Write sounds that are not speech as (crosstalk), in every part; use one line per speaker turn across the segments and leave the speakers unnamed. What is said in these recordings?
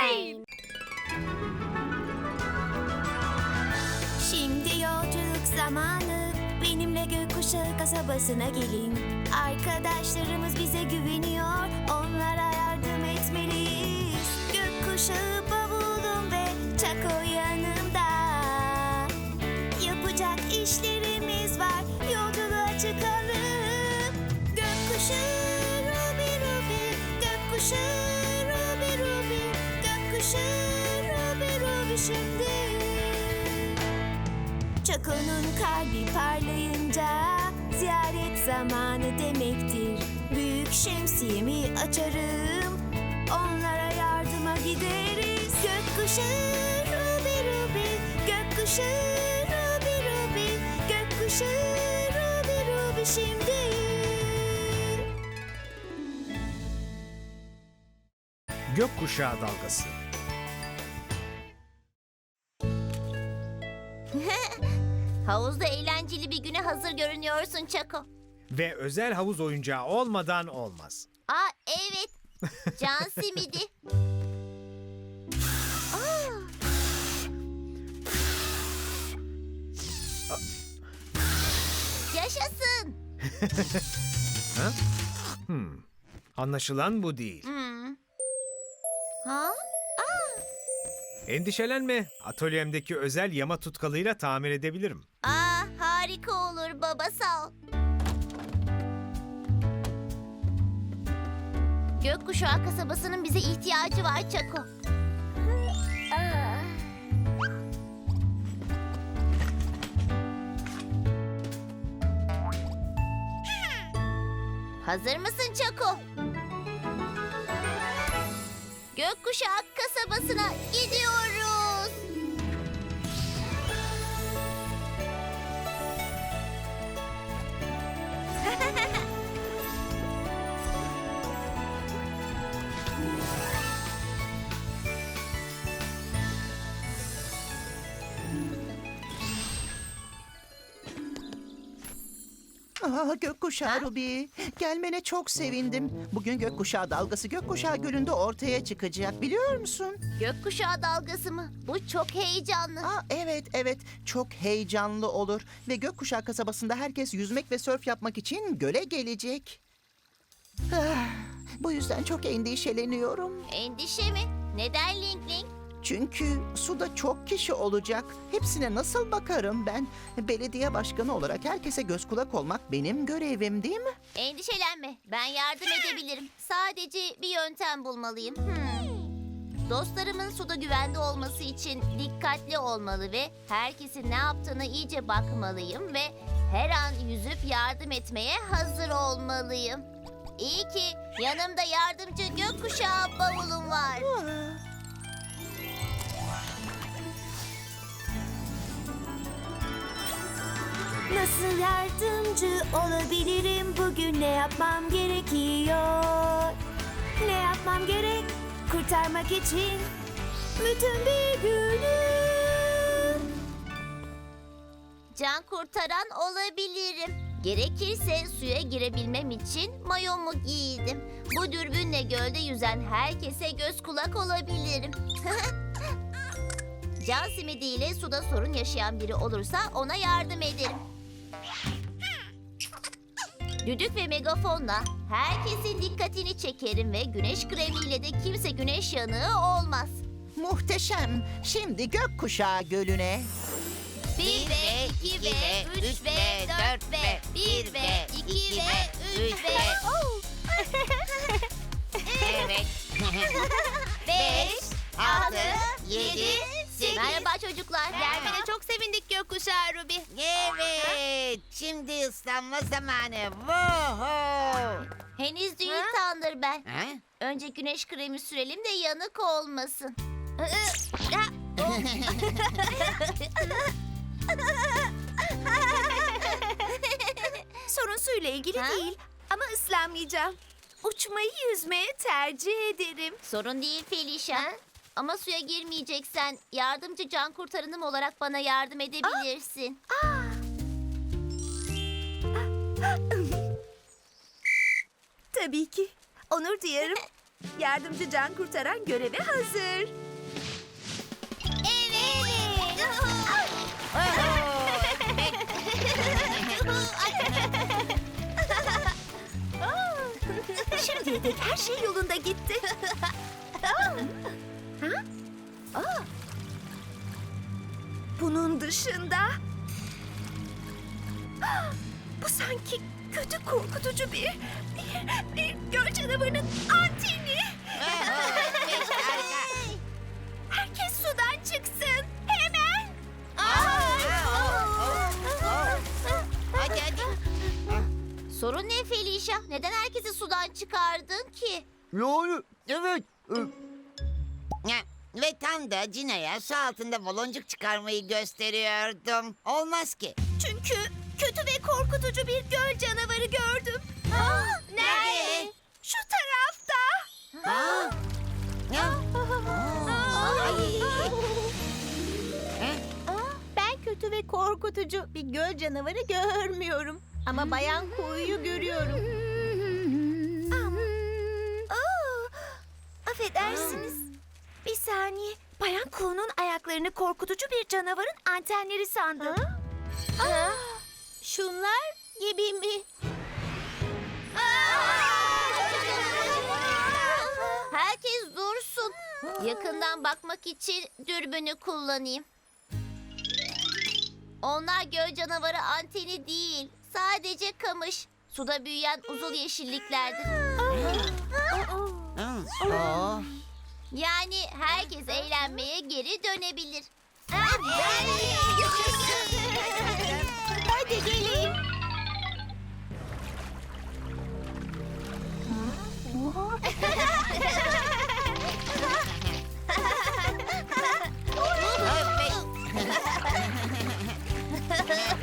Train.
Şimdi yolculuk zamanı. Benimle gökkuşağı kasabasına gelin. Arkadaşlarımız bize güveniyor. Onlara şimdi Çako'nun kalbi parlayınca ziyaret zamanı demektir. Büyük şemsiyemi açarım, onlara yardıma gideriz. Gökkuşağı Ruby Ruby, gökkuşağı Ruby Ruby, gökkuşağı Ruby Ruby şimdi.
Gökkuşağı dalgası.
Havuzda eğlenceli bir güne hazır görünüyorsun Çako.
Ve özel havuz oyuncağı olmadan olmaz.
Aa evet. Can (laughs) simidi. Aa. Yaşasın. (laughs)
Hmm. Anlaşılan bu değil. Endişelenme. Atölyemdeki özel yama tutkalıyla tamir edebilirim.
Aa harika olur baba sağ ol. Gökkuşağı kasabasının bize ihtiyacı var Çako. Hazır mısın Çako? Gökkuşağı kasabasına gidiyoruz.
Aa, gökkuşağı Ruby. Gelmene çok sevindim. Bugün gökkuşağı dalgası gökkuşağı gölünde ortaya çıkacak biliyor musun?
Gökkuşağı dalgası mı? Bu çok heyecanlı.
Aa, evet evet çok heyecanlı olur. Ve gökkuşağı kasabasında herkes yüzmek ve sörf yapmak için göle gelecek. Ah, bu yüzden çok endişeleniyorum.
Endişe mi? Neden Link Link?
Çünkü suda çok kişi olacak. Hepsine nasıl bakarım ben? Belediye başkanı olarak herkese göz kulak olmak benim görevim değil mi?
Endişelenme. Ben yardım edebilirim. Sadece bir yöntem bulmalıyım. Hmm. Dostlarımın suda güvende olması için dikkatli olmalı ve herkesin ne yaptığını iyice bakmalıyım ve her an yüzüp yardım etmeye hazır olmalıyım. İyi ki yanımda yardımcı gökkuşağı bavulum var.
Nasıl yardımcü olabilirim bugün ne yapmam gerekiyor? Ne yapmam gerek kurtarmak için bütün bir günü?
Can kurtaran olabilirim. Gerekirse suya girebilmem için mayomu giydim. Bu dürbünle gölde yüzen herkese göz kulak olabilirim. (laughs) Can simidiyle suda sorun yaşayan biri olursa ona yardım ederim. Düdük ve megafonla herkesin dikkatini çekerim ve güneş kremiyle de kimse güneş yanığı olmaz.
Muhteşem. Şimdi gökkuşağı gölüne.
Bir ve iki ve üç ve dört ve bir ve iki ve üç ve (laughs) Oh!
Evet. (laughs)
beş, altı,
yedi,
yedi,
sekiz.
Merhaba çocuklar.
Gelmene
çok sevindik gökkuşağı Ruby.
Evet. Şimdi ıslanma zamanı. Vuhu.
Henüz değil ben.
Ha?
Önce güneş kremi sürelim de yanık olmasın.
Sorun suyla ilgili
Ha?
değil ama ıslanmayacağım. Uçmayı yüzmeye tercih ederim.
Sorun değil Felicia. Ama suya girmeyeceksen yardımcı can kurtaranım olarak bana yardım edebilirsin.
Tabii ki. Onur duyarım.
Yardımcı can kurtaran göreve hazır. Şimdiye dek her şey yolunda gitti. Ha? Aa. Bunun dışında... Bu sanki kötü korkutucu bir, bir, göl canavarının anteni. Herkes sudan çıksın. Hemen.
Hadi hadi.
Sorun ne Felicia? Neden herkesi sudan çıkardın ki?
Yani evet. e,
Ya, Ve tam da Cina'ya su altında baloncuk çıkarmayı gösteriyordum. Olmaz ki.
Çünkü kötü ve korkutucu bir göl canavarı gördüm.
Nerede?
Şu tarafta.
Aa.
Ben kötü ve korkutucu bir göl canavarı görmüyorum. Ama bayan kuyuyu görüyorum.
Aa, affedersiniz. Bir saniye. Bayan Kuğu'nun ayaklarını korkutucu bir canavarın antenleri sandım.
Aa, şunlar gibi mi?
Herkes dursun. Yakından bakmak için dürbünü kullanayım. Onlar göl canavarı anteni değil. Sadece kamış. Suda büyüyen uzun yeşilliklerdir. Yani herkes eğlenmeye geri dönebilir.
Hadi gelin. Ha ha
ha!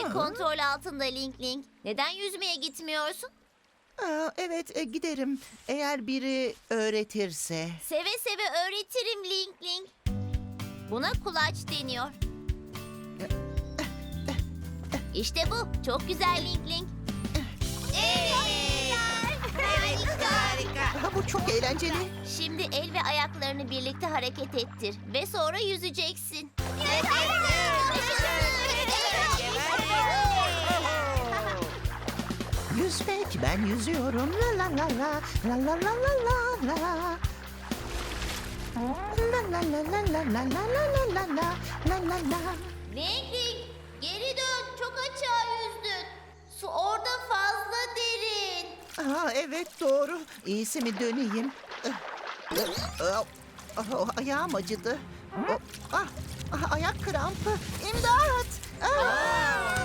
Şey kontrol altında Link Link. Neden yüzmeye gitmiyorsun?
aa, evet e, giderim. Eğer biri öğretirse.
Seve seve öğretirim Link Link. Buna kulaç deniyor. İşte bu. Çok güzel Link Link.
Evet. Evet harika.
Ha, bu çok eğlenceli.
Şimdi el ve ayaklarını birlikte hareket ettir ve sonra yüzeceksin.
Yüzmek ben yüzüyorum la la la la la la la la la la La la la la la la la la la la la la la
Link Link geri dön. Çok açığa yüzdün. Su orada fazla derin.
Aa, evet doğru. İyisi mi döneyim? Ah, ah, Ayağım acıdı. Oh, Ah, ah, ayak krampı. İmdat! Ah!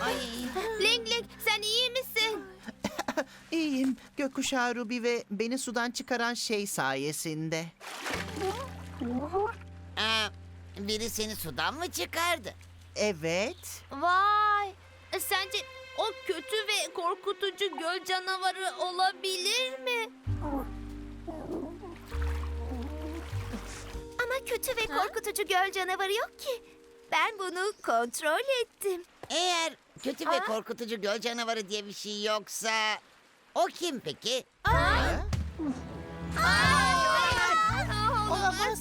Ay.
Sen iyi misin?
İyiyim. Gökkuşağı Ruby ve beni sudan çıkaran şey sayesinde.
Aa, biri seni sudan mı çıkardı?
Evet.
Vay. E, Sence o kötü ve korkutucu göl canavarı olabilir mi?
Ama kötü ve korkutucu göl canavarı yok ki. Ben bunu kontrol ettim.
Eğer kötü ve korkutucu göl canavarı diye bir şey yoksa... O kim peki?
Olamaz.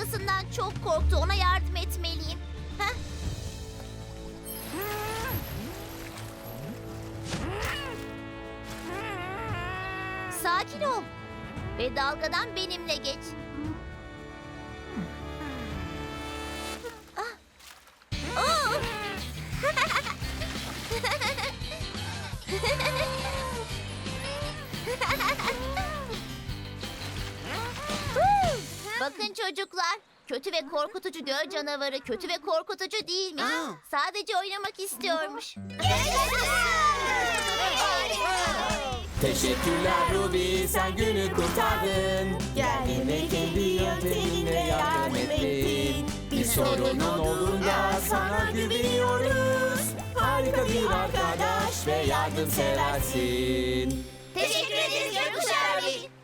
Dalgasından çok korktu. Ona yardım etmeliyim. Heh. Sakin ol. Ve dalgadan benimle geç. Ah. Oo! (laughs) (laughs) Bakın çocuklar, kötü ve korkutucu göl canavarı kötü ve korkutucu değilmiş.
Aa.
Sadece oynamak istiyormuş.
Teşekkürler Ruby sen günü kurtardın Kendine kendi yönteminle yardım ettin Bir sorunun olduğunda sana güveniyoruz Harika bir arkadaş ve yardımseversin
Teşekkür ederiz Gökkuşağı abi.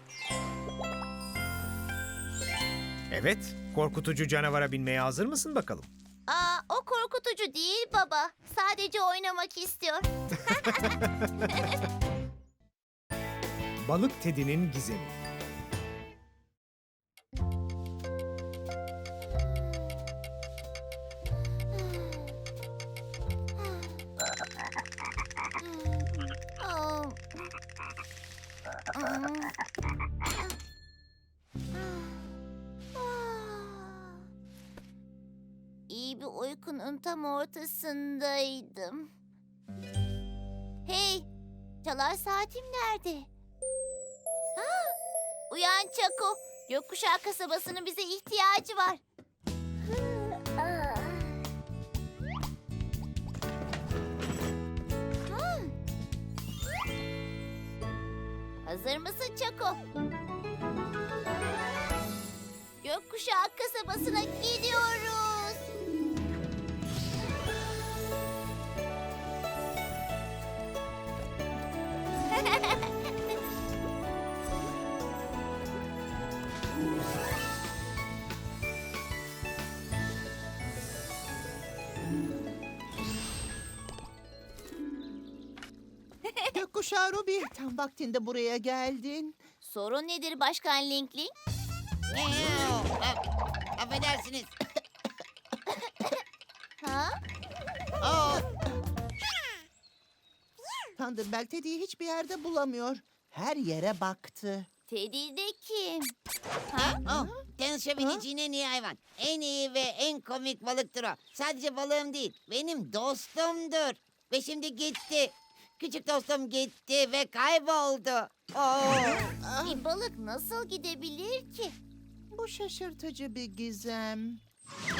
Evet, korkutucu canavara binmeye hazır mısın bakalım?
Aa, o korkutucu değil baba. Sadece oynamak istiyor. (laughs)
Balık Teddy'nin gizemi.
Tam ortasındaydım. Hey, çalar saatim nerede? Ha, uyan Çako. Gökkuşağı kasabasının bize ihtiyacı var. Ha. Hazır mısın Çako? Gökkuşağı kasabasına gidiyoruz.
Vaktinde buraya geldin.
Sorun nedir Başkan Link Link?
Ah, Affedersiniz.
Ha?
Oo,
Thunderbell Teddy'yi hiçbir yerde bulamıyor. Her yere baktı.
Teddy de kim?
oh, Tanışabileceğin en iyi hayvan. En iyi ve en komik balıktır o. Sadece balığım değil, benim dostumdur. Ve şimdi gitti. Küçük dostum gitti ve kayboldu. Oo.
Bir balık nasıl gidebilir ki?
Bu şaşırtıcı bir gizem.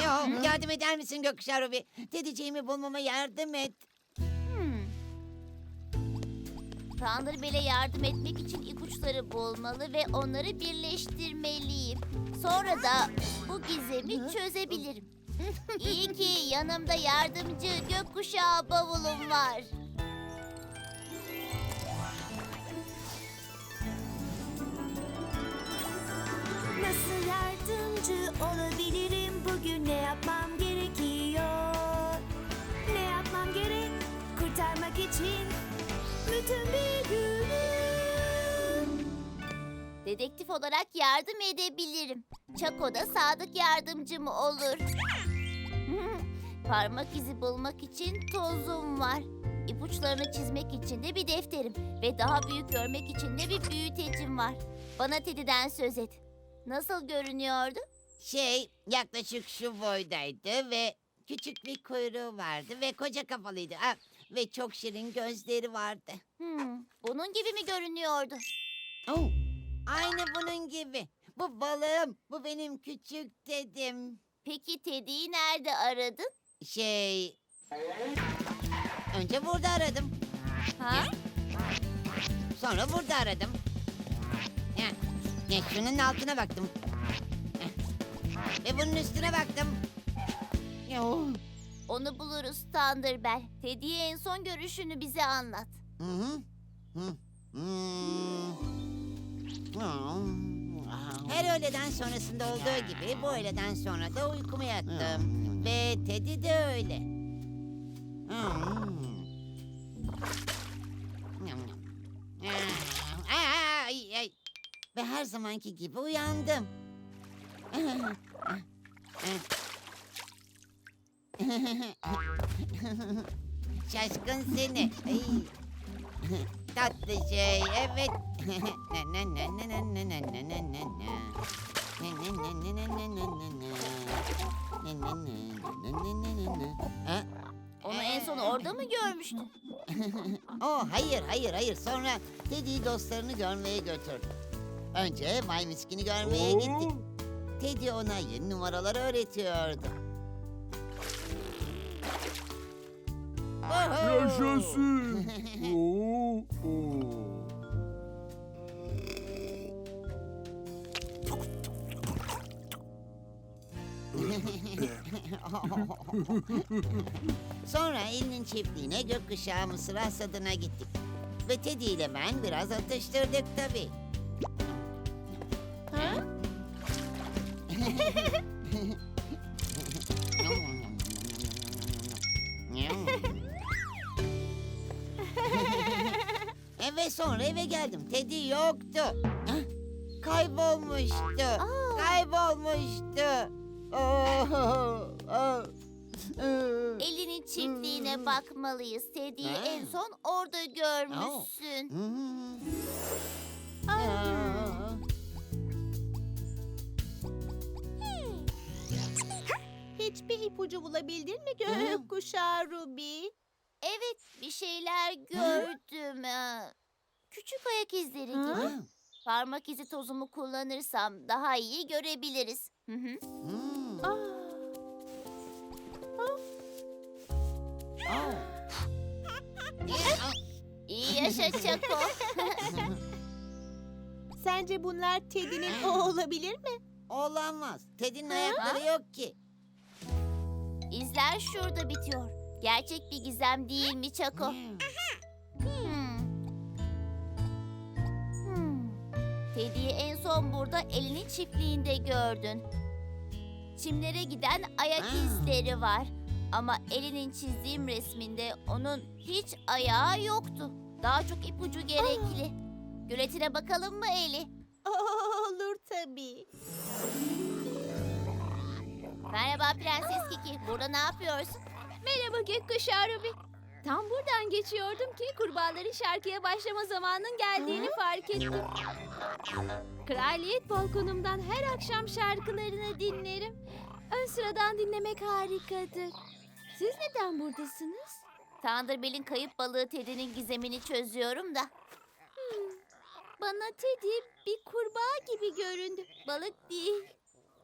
Yo, yardım eder misin Gökkuşağı Ruby? Dedeceğimi bulmama yardım et.
Hmm. Thunderbell'e yardım etmek için ipuçları bulmalı ve onları birleştirmeliyim. Sonra da bu gizemi çözebilirim. (laughs) İyi ki yanımda yardımcı gökkuşağı bavulum var.
Nasıl yardımcı olabilirim bugün ne yapmam gerekiyor? Ne yapmam gerek kurtarmak için bütün bir günü?
Dedektif olarak yardım edebilirim. Çako da sadık yardımcım olur. (laughs) Parmak izi bulmak için tozum var. İpuçlarını çizmek için de bir defterim. Ve daha büyük görmek için de bir büyütecim var. Bana Teddy'den söz et. Nasıl görünüyordu?
Şey, yaklaşık şu boydaydı ve küçük bir kuyruğu vardı ve koca kafalıydı. Ah, ve çok şirin gözleri vardı.
Hmm, bunun gibi mi görünüyordu?
Oh, aynı bunun gibi. Bu balığım, bu benim küçük dedim.
Peki Teddy'yi nerede aradın?
Şey... Önce burada aradım.
Ha?
Sonra burada aradım. Şunun altına baktım. Ve bunun üstüne baktım. Ya, oh.
Onu buluruz Thunderbell. Teddy'ye en son görüşünü bize anlat.
Hı hı. Hı. Hmm. Her öğleden sonrasında olduğu gibi bu öğleden sonra da uykumu yattım. Ve Teddy de öyle. Ay, Ve her zamanki gibi uyandım. Şaşkın seni. Ay. Tatlı şey, evet.
Onu en son orada mı görmüştün?
Oh hayır hayır hayır sonra Teddy'yi dostlarını görmeye götürdü. Önce Bay Miskin'i görmeye gittik. Teddy ona yeni numaralar öğretiyordu. Oho!
Yaşasın. (laughs) Oo, oo.
Sonra elinin çiftliğine gökkuşağı mısır hasadına gittik. Ve Teddy ile ben biraz atıştırdık tabii. Eve sonra eve geldim. Teddy yoktu. Hah, Kaybolmuştu. Kaybolmuştu. Oh, oh, oh.
Elinin çiftliğine bakmalıyız. Teddy'yi
Ha.
en son orada görmüşsün.
Hmm. Aa.
Hiçbir ipucu bulabildin mi gökkuşağı Ruby?
Evet, bir şeyler gördüm. Ee, Küçük ayak izleri gibi. Parmak izi tozumu kullanırsam daha iyi görebiliriz. Hı hı.
Hmm.
Aa,
Oh.
İyi yaşa Çako.
sence bunlar Teddy'nin o olabilir mi?
Olamaz. Teddy'nin ayakları yok ki.
İzler şurada bitiyor. Gerçek bir gizem değil mi Çako?
Hmm.
Hmm. Hmm. Teddy'yi en son burada elinin çiftliğinde gördün. Çimlere giden ayak
Aa.
izleri var. Ama elinin çizdiğim resminde onun hiç ayağı yoktu. Daha çok ipucu gerekli. Göletine bakalım mı Eli? (laughs)
Olur tabii.
Merhaba Prenses Kiki. Burada ne yapıyorsun?
Merhaba gökkuşağı Ruby. Tam buradan geçiyordum ki kurbağaların şarkıya başlama zamanının geldiğini fark ettim. Kraliyet balkonumdan her akşam şarkılarını dinlerim. Ön sıradan dinlemek harikadır. Siz neden buradasınız?
Thunderbell'in kayıp balığı Teddy'nin gizemini çözüyorum da.
Bana Teddy bir kurbağa gibi göründü. Balık değil.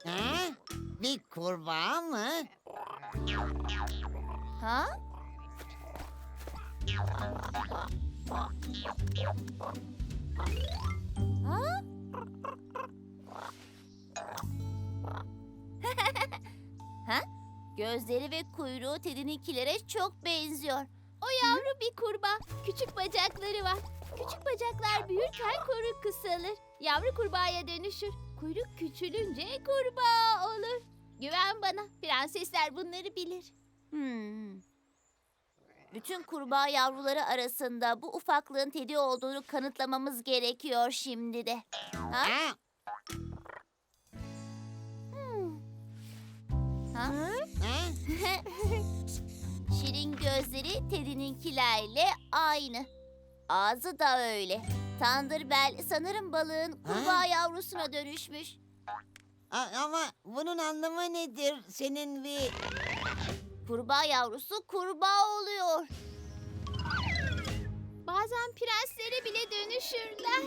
Ha? Bir kurbağa mı?
Ha? Ha? (laughs) ha? Gözleri ve kuyruğu Teddy'ninkilere çok benziyor.
O yavru bir kurbağa. Küçük bacakları var. Küçük bacaklar büyürken kuyruk kısalır. Yavru kurbağaya dönüşür. Kuyruk küçülünce kurbağa olur. Güven bana. Prensesler bunları bilir.
Hmm. Bütün kurbağa yavruları arasında bu ufaklığın Teddy olduğunu kanıtlamamız gerekiyor şimdi de. Ha?
Ha?
Ha? (laughs) Şirin gözleri Teddy'ninkilerle aynı. Ağzı da öyle. Thunderbell sanırım balığın kurbağa yavrusuna dönüşmüş.
A- Ama bunun anlamı nedir? Senin bir...
Kurbağa yavrusu kurbağa oluyor.
Bazen prenslere bile dönüşürler.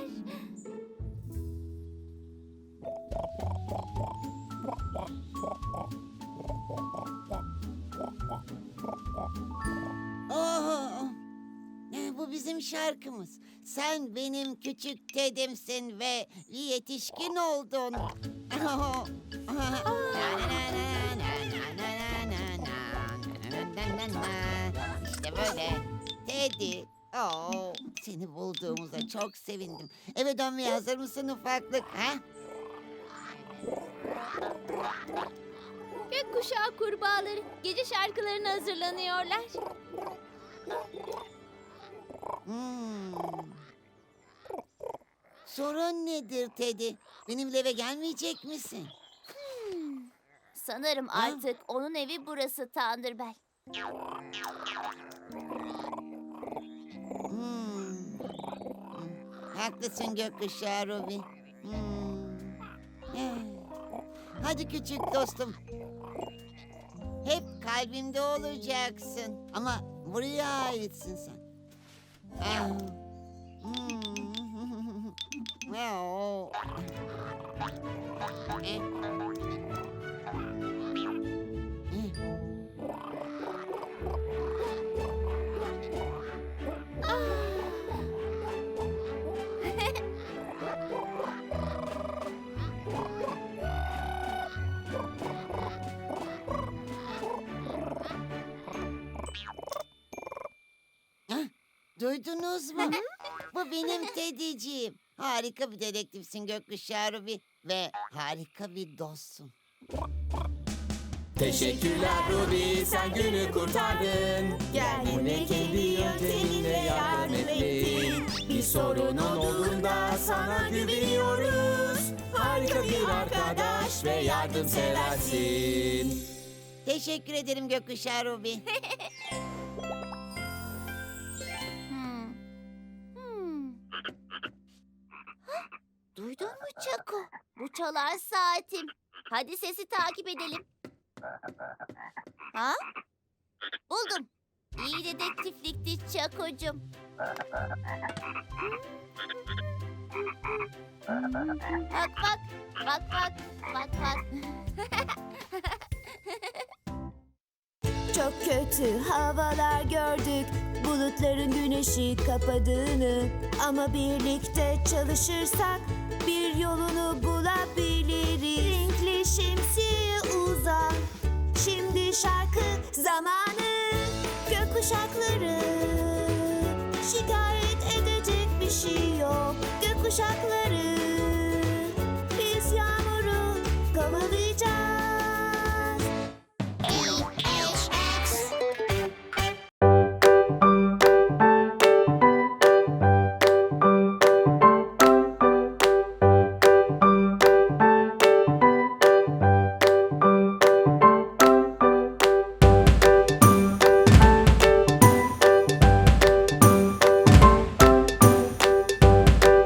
Oh! Ne, Bu bizim şarkımız. Sen benim küçük Ted'imsin ve yetişkin oldun. İşte böyle. Teddy. Oh, seni bulduğumuza çok sevindim. Eve dönmeye hazır mısın ufaklık? Ha?
Gökkuşağı kurbağaları gece şarkılarına hazırlanıyorlar.
Hmm. Sorun nedir Teddy? Benimle eve gelmeyecek misin?
Sanırım artık onun evi burası Thunderbell.
Hmm. Haklısın gökkuşağı Ruby. Hmm. Eh. Hadi küçük dostum. Hep kalbimde olacaksın. Ama buraya aitsin sen. (laughs) Ah. Duydunuz mu? Bu benim Teddy'ciğim. Harika bir dedektifsin gökkuşağı Ruby. Ve harika bir dostsun.
Teşekkürler Ruby sen günü kurtardın Gel yine kendi yönteminle yardım ettin Bir sorunun olduğunda sana güveniyoruz Harika bir arkadaş ve yardımseversin
Teşekkür ederim gökkuşağı Ruby. (laughs)
Çako? Bu çalar saatim. Hadi sesi takip edelim. Ha? Buldum. İyi dedektiflikti Çako'cum. Bak bak, bak bak, bak bak. (laughs)
Çok kötü havalar gördük. Bulutların güneşi kapadığını. Ama birlikte çalışırsak Bir yolunu bulabiliriz. Renkli şemsiye uzan. Şimdi şarkı zamanı. Gökkuşakları Şikayet edecek bir şey yok. Gökkuşakları Biz yağmuru kovalayacağız